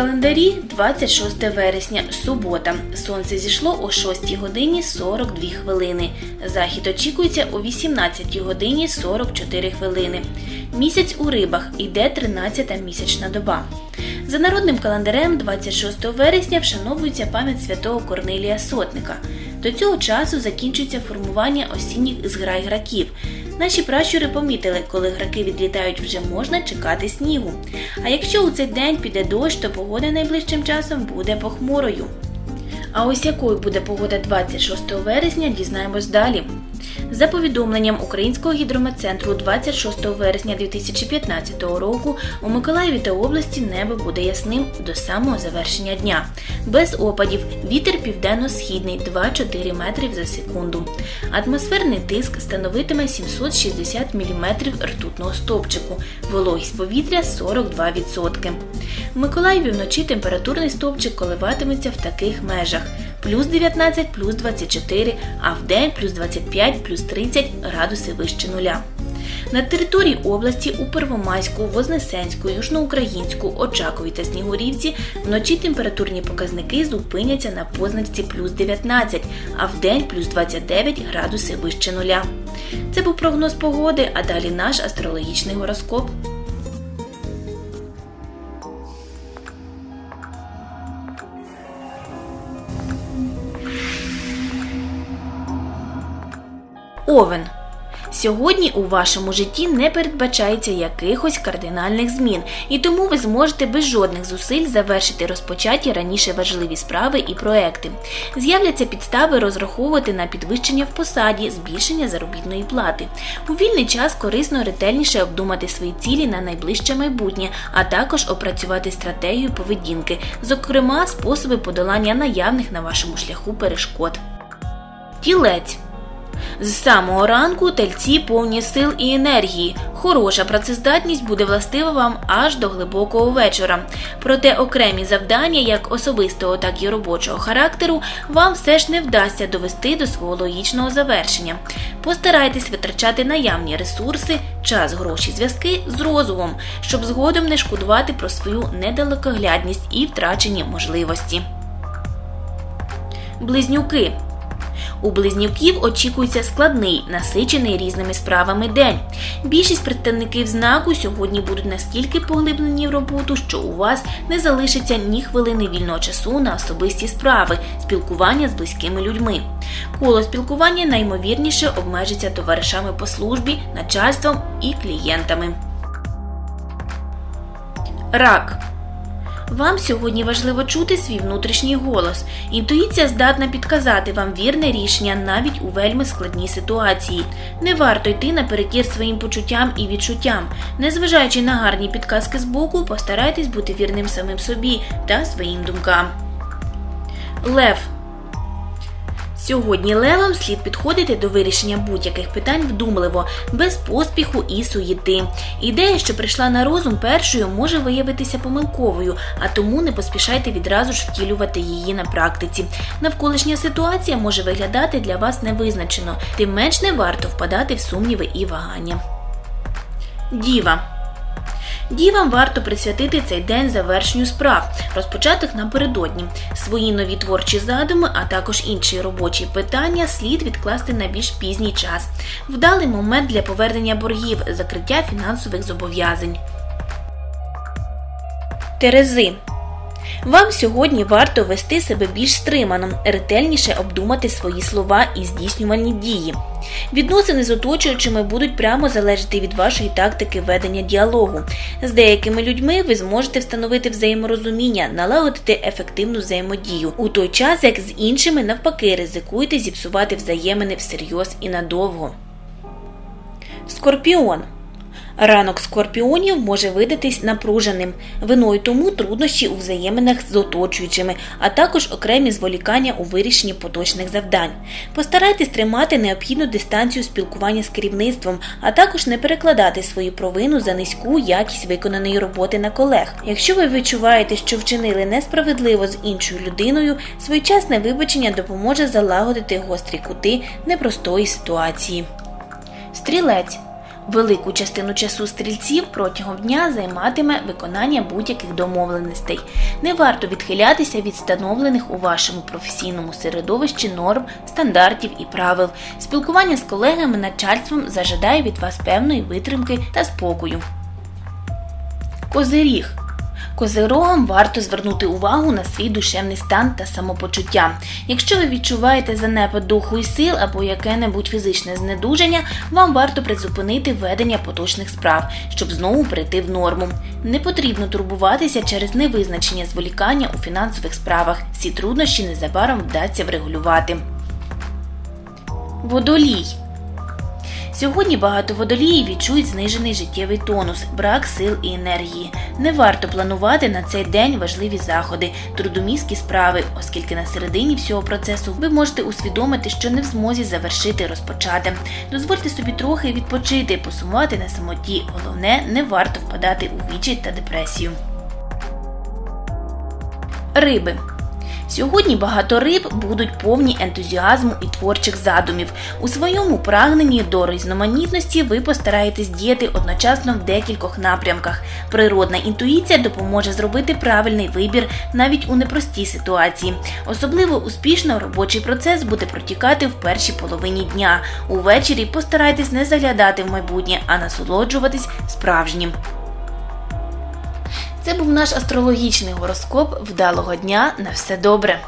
календарі 26 вересня, субота. Сонце зійшло о 6 годині 42 хвилини. Захід очікується о 18 годині 44 хвилини. Місяць у рибах іде 13-та місячна доба. За народним календарем 26 вересня вшановується пам'ять святого Корнилія Сотника. До цього часу закінчується формування осінніх зграй граків. Наші пращури помітили, коли граки відлітають, вже можна чекати снігу. А якщо у цей день піде дощ, то погода найближчим часом буде похмурою. А ось якою буде погода 26 вересня, дізнаємось далі. За повідомленням Українського гідрометцентру 26 вересня 2015 року у Миколаєві та області небо буде ясним до самого завершення дня. Без опадів вітер південно-східний 2-4 метрів за секунду. Атмосферний тиск становитиме 760 мм ртутного стовпчику, вологість повітря 42%. В Миколаєві вночі температурний стовпчик коливатиметься в таких межах плюс 19, плюс 24, а в день плюс 25, плюс 30 градуси вище нуля. На території області у Первомайську, Вознесенську, Южноукраїнську, Очакові та Снігурівці вночі температурні показники зупиняться на позначці плюс 19, а в день плюс 29 градуси вище нуля. Це був прогноз погоди, а далі наш астрологічний гороскоп. Овен. Сьогодні у вашому житті не передбачається якихось кардинальних змін, і тому ви зможете без жодних зусиль завершити розпочаті раніше важливі справи і проекти. З'являться підстави розраховувати на підвищення в посаді, збільшення заробітної плати. У вільний час корисно ретельніше обдумати свої цілі на найближче майбутнє, а також опрацювати стратегію поведінки, зокрема способи подолання наявних на вашому шляху перешкод. Тілець з самого ранку тельці повні сил і енергії. Хороша працездатність буде властива вам аж до глибокого вечора. Проте окремі завдання, як особистого, так і робочого характеру, вам все ж не вдасться довести до свого логічного завершення. Постарайтесь витрачати наявні ресурси, час, гроші, зв'язки з розумом, щоб згодом не шкодувати про свою недалекоглядність і втрачені можливості. Близнюки у близнюків очікується складний, насичений різними справами день. Більшість представників знаку сьогодні будуть настільки поглиблені в роботу, що у вас не залишиться ні хвилини вільного часу на особисті справи, спілкування з близькими людьми. Коло спілкування наймовірніше обмежиться товаришами по службі, начальством і клієнтами. Рак вам сьогодні важливо чути свій внутрішній голос. Інтуїція здатна підказати вам вірне рішення навіть у вельми складній ситуації. Не варто йти наперекір своїм почуттям і відчуттям. Незважаючи на гарні підказки з боку, постарайтесь бути вірним самим собі та своїм думкам. Лев Сьогодні левам слід підходити до вирішення будь-яких питань вдумливо, без поспіху і суєти. Ідея, що прийшла на розум першою, може виявитися помилковою, а тому не поспішайте відразу ж втілювати її на практиці. Навколишня ситуація може виглядати для вас невизначено, тим менш не варто впадати в сумніви і вагання. Діва Дівам варто присвятити цей день завершенню справ, розпочатих напередодні. Свої нові творчі задуми, а також інші робочі питання слід відкласти на більш пізній час. Вдалий момент для повернення боргів, закриття фінансових зобов'язань. Терези вам сьогодні варто вести себе більш стримано, ретельніше обдумати свої слова і здійснювальні дії. Відносини з оточуючими будуть прямо залежати від вашої тактики ведення діалогу. З деякими людьми ви зможете встановити взаєморозуміння, налагодити ефективну взаємодію, у той час як з іншими навпаки ризикуєте зіпсувати взаємини всерйоз і надовго. Скорпіон Ранок скорпіонів може видатись напруженим, виною тому труднощі у взаєминах з оточуючими, а також окремі зволікання у вирішенні поточних завдань. Постарайтесь тримати необхідну дистанцію спілкування з керівництвом, а також не перекладати свою провину за низьку якість виконаної роботи на колег. Якщо ви відчуваєте, що вчинили несправедливо з іншою людиною, своєчасне вибачення допоможе залагодити гострі кути непростої ситуації. Стрілець Велику частину часу стрільців протягом дня займатиме виконання будь-яких домовленостей. Не варто відхилятися від встановлених у вашому професійному середовищі норм, стандартів і правил. Спілкування з колегами начальством зажадає від вас певної витримки та спокою. Козиріг. Козирогам варто звернути увагу на свій душевний стан та самопочуття. Якщо ви відчуваєте занепад духу і сил або яке-небудь фізичне знедуження, вам варто призупинити ведення поточних справ, щоб знову прийти в норму. Не потрібно турбуватися через невизначення зволікання у фінансових справах. Всі труднощі незабаром вдасться врегулювати. Водолій. Сьогодні багато водоліїв відчують знижений життєвий тонус, брак сил і енергії. Не варто планувати на цей день важливі заходи, трудоміські справи, оскільки на середині всього процесу ви можете усвідомити, що не в змозі завершити розпочати. Дозвольте собі трохи відпочити, посумувати на самоті. Головне, не варто впадати у вічі та депресію. Риби. Сьогодні багато риб будуть повні ентузіазму і творчих задумів. У своєму прагненні до різноманітності ви постараєтесь діяти одночасно в декількох напрямках. Природна інтуїція допоможе зробити правильний вибір навіть у непростій ситуації. Особливо успішно робочий процес буде протікати в першій половині дня. Увечері постарайтесь не заглядати в майбутнє, а насолоджуватись справжнім. Це був наш астрологічний гороскоп. Вдалого дня на все добре.